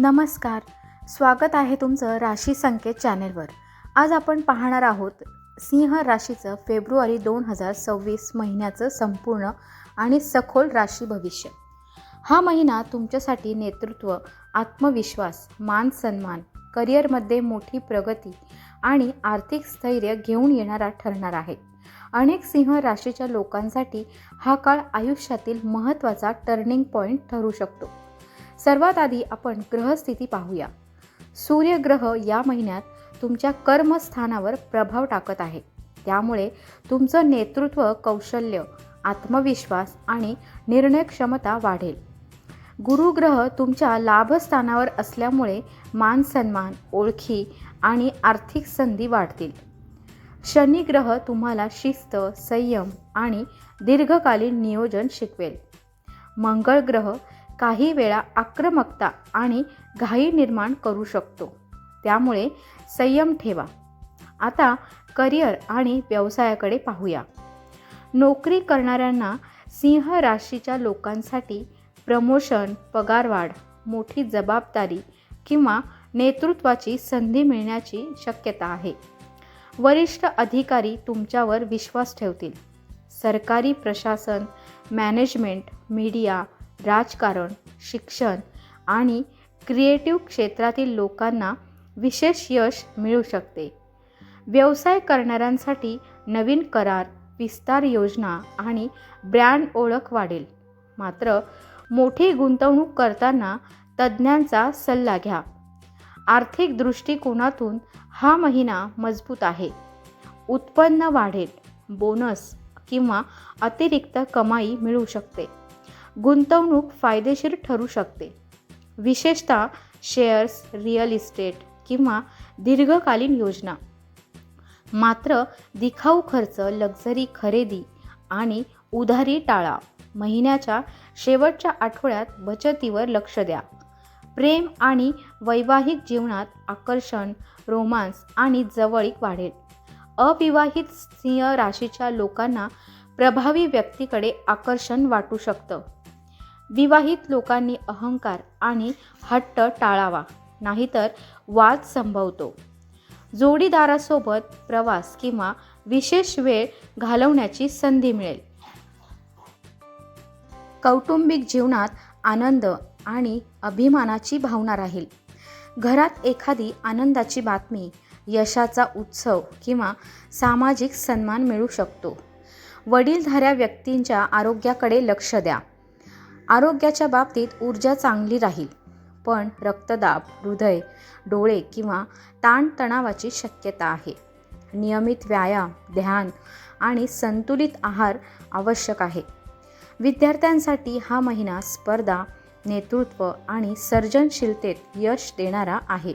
नमस्कार. स्वागत आहे तुमचं राशी संकेत चॅनेलवर. आज आपण पाहणार आहोत सिंह राशीचं फेब्रुवारी दोन हजार सव्वीस महिन्याचं संपूर्ण आणि सखोल राशी भविष्य. हा महिना तुमच्यासाठी नेतृत्व आत्मविश्वास मान सन्मान करिअरमध्ये मोठी प्रगती आणि आर्थिक स्थैर्य घेऊन येणारा ठरणार आहे. अनेक सिंह राशीच्या लोकांसाठी हा काळ आयुष्यातील महत्त्वाचा टर्निंग पॉईंट ठरू शकतो. सर्वात आधी आपण ग्रहस्थिती पाहूया. सूर्यग्रह या महिन्यात तुमच्या कर्मस्थानावर प्रभाव टाकत आहे. त्यामुळे तुमचं नेतृत्व कौशल्य आत्मविश्वास आणि निर्णय क्षमता वाढेल. गुरुग्रह तुमच्या लाभस्थानावर असल्यामुळे मान सन्मान ओळखी आणि आर्थिक संधी वाढतील. शनिग्रह तुम्हाला शिस्त संयम आणि दीर्घकालीन नियोजन शिकवेल. मंगळ ग्रह काही वेळा आक्रमकता आणि घाई निर्माण करू शकतो. त्यामुळे संयम ठेवा. आता करिअर आणि व्यवसायाकडे पाहूया. नोकरी करणाऱ्यांना सिंह राशीच्या लोकांसाठी प्रमोशन पगारवाढ मोठी जबाबदारी किंवा नेतृत्वाची संधी मिळण्याची शक्यता आहे. वरिष्ठ अधिकारी तुमच्यावर विश्वास ठेवतील. सरकारी प्रशासन मॅनेजमेंट मीडिया राजकारण शिक्षण आणि क्रिएटिव्ह क्षेत्रातील लोकांना विशेष यश मिळू शकते. व्यवसाय करणाऱ्यांसाठी नवीन करार विस्तार योजना आणि ब्रँड ओळख वाढेल. मात्र मोठी गुंतवणूक करताना तज्ज्ञांचा सल्ला घ्या. आर्थिक दृष्टिकोनातून हा महिना मजबूत आहे. उत्पन्न वाढेल बोनस किंवा अतिरिक्त कमाई मिळू शकते. गुंतवणूक फायदेशीर ठरू शकते. विशेषतः शेअर्स रिअल इस्टेट किंवा दीर्घकालीन योजना. मात्र दिखाऊ खर्च लक्झरी खरेदी आणि उधारी टाळा महिन्याच्या शेवटच्या आठवड्यात बचतीवर लक्ष द्या. प्रेम आणि वैवाहिक जीवनात आकर्षण रोमांस आणि जवळीक वाढेल. अविवाहित सिंह राशीच्या लोकांना प्रभावी व्यक्तीकडे आकर्षण वाटू शकतं. विवाहित लोकांनी अहंकार आणि हट्ट टाळावा नाहीतर वाद संभवतो. जोडीदारासोबत प्रवास किंवा विशेष वेळ घालवण्याची संधी मिळेल. कौटुंबिक जीवनात आनंद आणि अभिमानाची भावना राहील. घरात एखादी आनंदाची बातमी यशाचा उत्सव किंवा सामाजिक सन्मान मिळू शकतो. वडीलधाऱ्या व्यक्तींच्या आरोग्याकडे लक्ष द्या. आरोग्याच्या बाबतीत ऊर्जा चांगली राहील. पण रक्तदाब हृदय डोळे किंवा ताणतणावाची शक्यता आहे. नियमित व्यायाम ध्यान आणि संतुलित आहार आवश्यक आहे. विद्यार्थ्यांसाठी हा महिना स्पर्धा नेतृत्व आणि सर्जनशीलतेत यश देणारा आहे.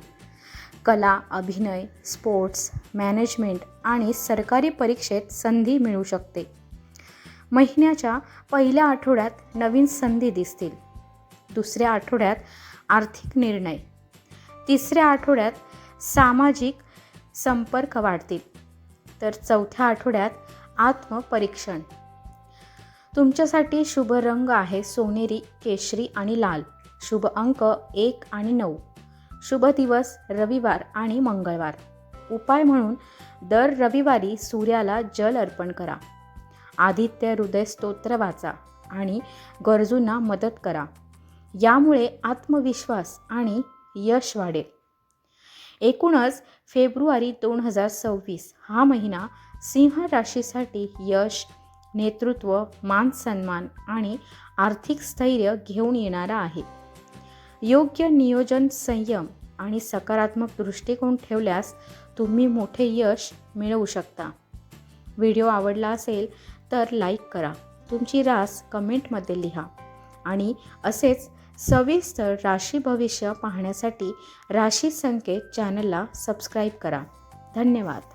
कला अभिनय स्पोर्ट्स मॅनेजमेंट आणि सरकारी परीक्षेत संधी मिळू शकते. महिन्याच्या पहिल्या आठवड्यात नवीन संधी दिसतील. दुसऱ्या आठवड्यात आर्थिक निर्णय. तिसऱ्या आठवड्यात सामाजिक संपर्क वाढतील. तर चौथ्या आठवड्यात आत्मपरीक्षण. तुमच्यासाठी शुभ रंग आहे सोनेरी केशरी आणि लाल. शुभ अंक एक आणि नऊ. शुभ दिवस रविवार आणि मंगळवार. उपाय म्हणून दर रविवारी सूर्याला जल अर्पण करा. आदित्य हृदय स्तोत्र वाचा आणि गरजूंना मदत करा. यामुळे आत्मविश्वास आणि यश वाढेल. एकूणच फेब्रुवारी दोन हजार सव्वीस हा महिना सिंह राशीसाठी यश नेतृत्व मान सन्मान आणि आर्थिक स्थैर्य घेऊन येणारा आहे. योग्य नियोजन संयम आणि सकारात्मक दृष्टिकोन ठेवल्यास तुम्ही मोठे यश मिळवू शकता. व्हिडिओ आवडला असेल तर लाईक करा. तुमची रास कमेंटमध्ये लिहा. आणि असेच सविस्तर राशी भविष्य पाहण्यासाठी राशी संकेत चॅनलला सबस्क्राईब करा. धन्यवाद.